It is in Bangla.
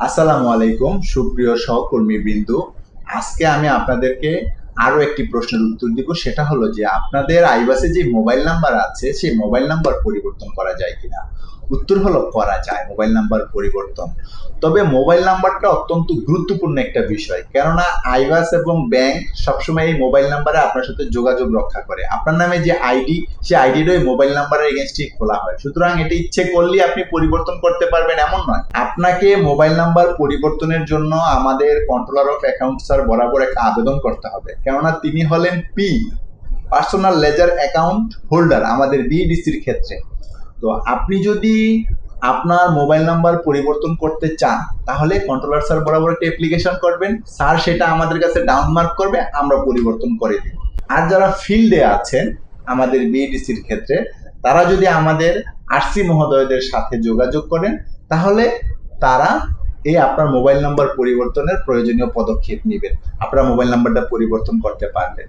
আসসালামু আলাইকুম সুপ্রিয় সহকর্মী বিন্দু আজকে আমি আপনাদেরকে আরও একটি প্রশ্নের উত্তর দিব, সেটা হলো যে আপনাদের আইবাসে যে মোবাইল নাম্বার আছে, সেই মোবাইল নাম্বার পরিবর্তন করা যায় কিনা? উত্তর হলো করা যায়, মোবাইল নাম্বার পরিবর্তন। তবে মোবাইল নাম্বারটা অত্যন্ত গুরুত্বপূর্ণ একটা বিষয়, কেননা আইবাস এবং ব্যাংক সবসময় এই মোবাইল নাম্বারে আপনার সাথে যোগাযোগ রক্ষা করে। আপনার নামে যে আইডি, সেই আইডিটা ওই মোবাইল নাম্বারের এগেনস্টে খোলা হয়। সুতরাং এটা ইচ্ছে করলে আপনি পরিবর্তন করতে পারবেন, এমন নয়। আপনাকে মোবাইল নাম্বার পরিবর্তনের জন্য আমাদের কন্ট্রোলার অফ অ্যাকাউন্ট স্যার বরাবর একটা আবেদন করতে হবে। কেননা তিনি হলেন P personal ledger account holder আমাদের বিডিসির ক্ষেত্রে। তো আপনি যদি আপনার মোবাইল নাম্বার পরিবর্তন করতে চান, তাহলে কন্ট্রোলার স্যার বরাবর একটা অ্যাপ্লিকেশন করবেন। স্যার সেটা আমাদের কাছে ডাউন মার্ক করবে, আমরা পরিবর্তন করে দিব। আর যারা ফিল্ডে আছেন, আমাদের বিএডিসির ক্ষেত্রে, তারা যদি আমাদের আরসি মহোদয়দের সাথে যোগাযোগ করেন, তাহলে তারা এই আপনার মোবাইল নাম্বার পরিবর্তনের প্রয়োজনীয় পদক্ষেপ নেবেন। আপনার মোবাইল নাম্বারটা পরিবর্তন করতে পারবেন।